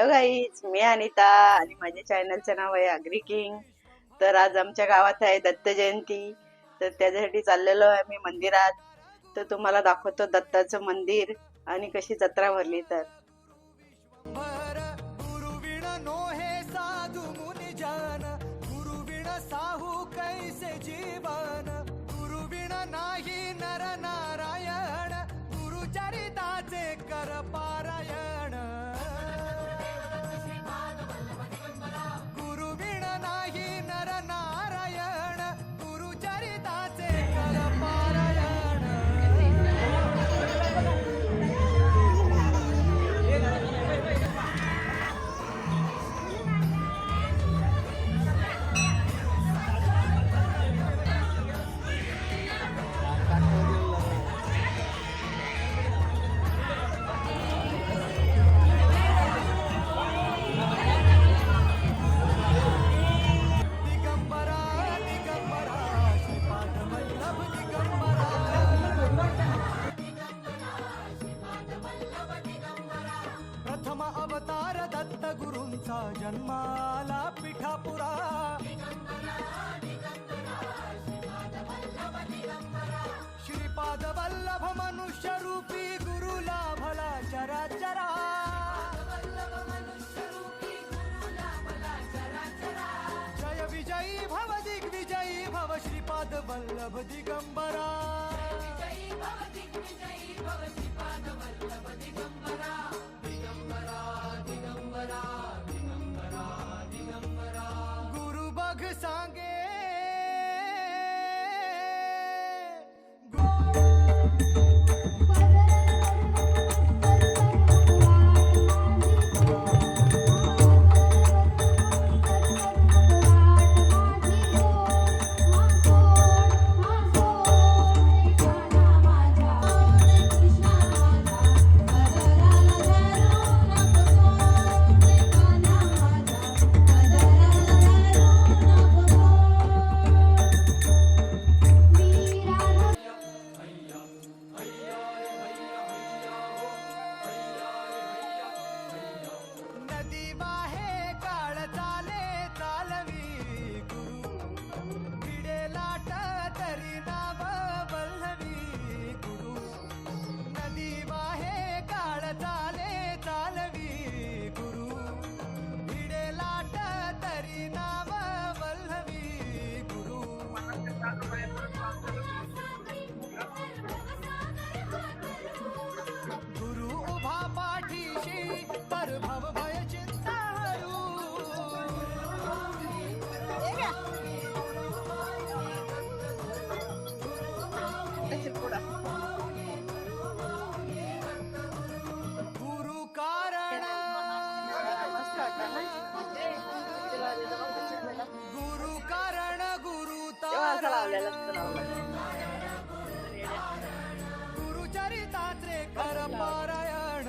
Hello guys मी अनिता आणि माझ्या चॅनलचं नाव आहे अग्री किंग. तर आज आमच्या गावात आहे दत्त जयंती. तर त्याच्यासाठी चाललेलो आहे मी मंदिरात. तर तुम्हाला दाखवतो दत्ताचं मंदिर आणि कशी जत्रा भरली तर. साहू कैसे जीवन. गुरुविण नाही गुरूंचा जन्माला पिठापुरा. श्रीपाद वल्लभ मनुष्य रूपी गुरुला भला चरा चरा. जय विजयी भव दिग्विजयी भव श्रीपाद वल्लभ दिगंबरा. కరపారాయణ.